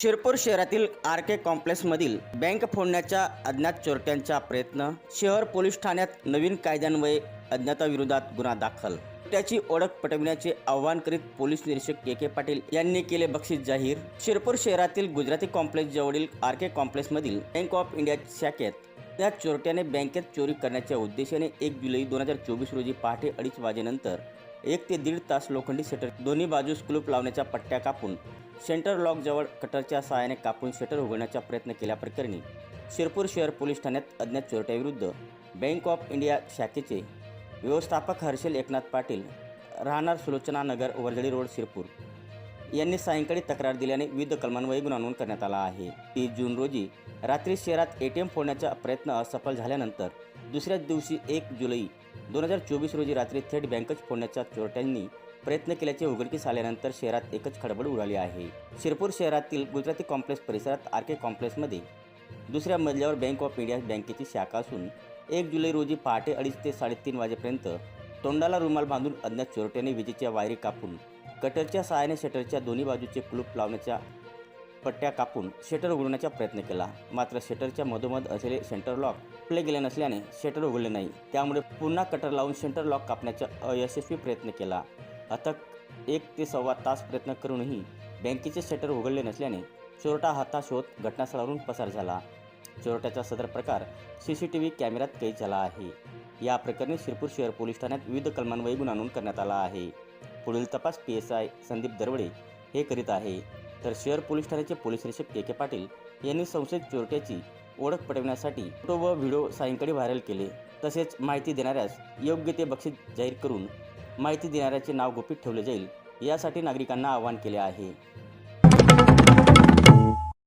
शिरपूर शहरातील R K कॉम्प्लेक्समधील bank फोडण्याच्या अज्ञात चोरट्यांचा प्रयत्न शहर पोलीस ठाण्यात नवीन कायद्यान्वये अज्ञाताविरोधात गुन्हा दाखल. त्याची ओळख पटविण्याचे आवाहन करीत पोलीस निरीक्षक के के पाटील यांनी केले बक्षीस जाहीर. शिरपूर शहरातील गुजराती कॉम्प्लेक्स जवळील आर के कॉम्प्लेक्समधील बँक ऑफ इंडिया शाखेत त्या चोरट्याने बँकेत चोरी करण्याच्या उद्देशाने एक जुलै दोन हजार चोवीस रोजी पहाटे अडीच वाजेनंतर एक ते दीड तास लोखंडी शटर दोन्ही बाजूस कुलूप लावण्याच्या पट्ट्या कापून सेंटर लॉकजवळ कटरच्या सहाय्याने कापून शटर उघडण्याचा प्रयत्न केल्याप्रकरणी शिरपूर शहर पोलीस ठाण्यात अज्ञात चोरट्याविरुद्ध बँक ऑफ इंडिया शाखेचे व्यवस्थापक हर्षल एकनाथ पाटील राहणार सुलोचना नगर वर्जळी रोड शिरपूर. यांनी सायंकाळी तक्रार दिल्याने विविध कलमांवरही गुन्हा नोंद करण्यात आला आहे. तीस जून रोजी रात्री शहरात ए टी एम फोडण्याचा प्रयत्न असफल झाल्यानंतर दुसऱ्याच दिवशी एक जुलै दोन हजार चोवीस रोजी रात्री थेट बँकच फोडण्याच्या चोरट्यांनी प्रयत्न केल्याचे उघडकीस आल्यानंतर शहरात एकच खडबड उडाली आहे. शिरपूर शहरातील गुजराती कॉम्प्लेक्स परिसरात आर के कॉम्प्लेक्समध्ये दुसऱ्या मजल्यावर बँक ऑफ इंडिया बँकेची शाखा असून एक जुलै रोजी पहाटे अडीच ते साडेतीन वाजेपर्यंत तोंडाला रुमाल बांधून अज्ञात चोरट्याने विजेच्या वायरी कापून कटरच्या सहाय्याने शटरच्या दोन्ही बाजूचे कुलूप लावण्याच्या पट्ट्या कापून शटर उघडण्याचा प्रयत्न केला. मात्र शटरच्या मधोमध असलेले सेंटर लॉक खुले गेले नसल्याने शटर उघडले नाही. त्यामुळे पुन्हा कटर लावून सेंटर लॉक कापण्याचा अयशस्वी प्रयत्न केला. अथक एक ते सव्वा तास प्रयत्न करूनही बँकेचे शटर उघडले नसल्याने चोरटा हाता होत घटनास्थळावरून पसार झाला. चोरट्याचा सदर प्रकार सी सी टी व्ही कॅमेऱ्यात कैद झाला आहे. या प्रकरणी शिरपूर शहर पोलीस ठाण्यात विविध कलमान्वये गुन्हा नोंद करण्यात आला आहे. पुढील तपास P S I Sandeep Darwade हे करीत आहे. तर शहर पोलीस ठाण्याचे पोलीस निरीक्षक के के पाटील यांनी संशयित चोरट्याची ओळख पटवण्यासाठी फोटो व व्हिडिओ सायंकाळी व्हायरल केले. तसेच माहिती देणाऱ्यास योग्य ते बक्षीस जाहीर करून माहिती देणाऱ्याचे नाव गुपित ठेवले जाईल यासाठी नागरिकांना आवाहन केले आहे.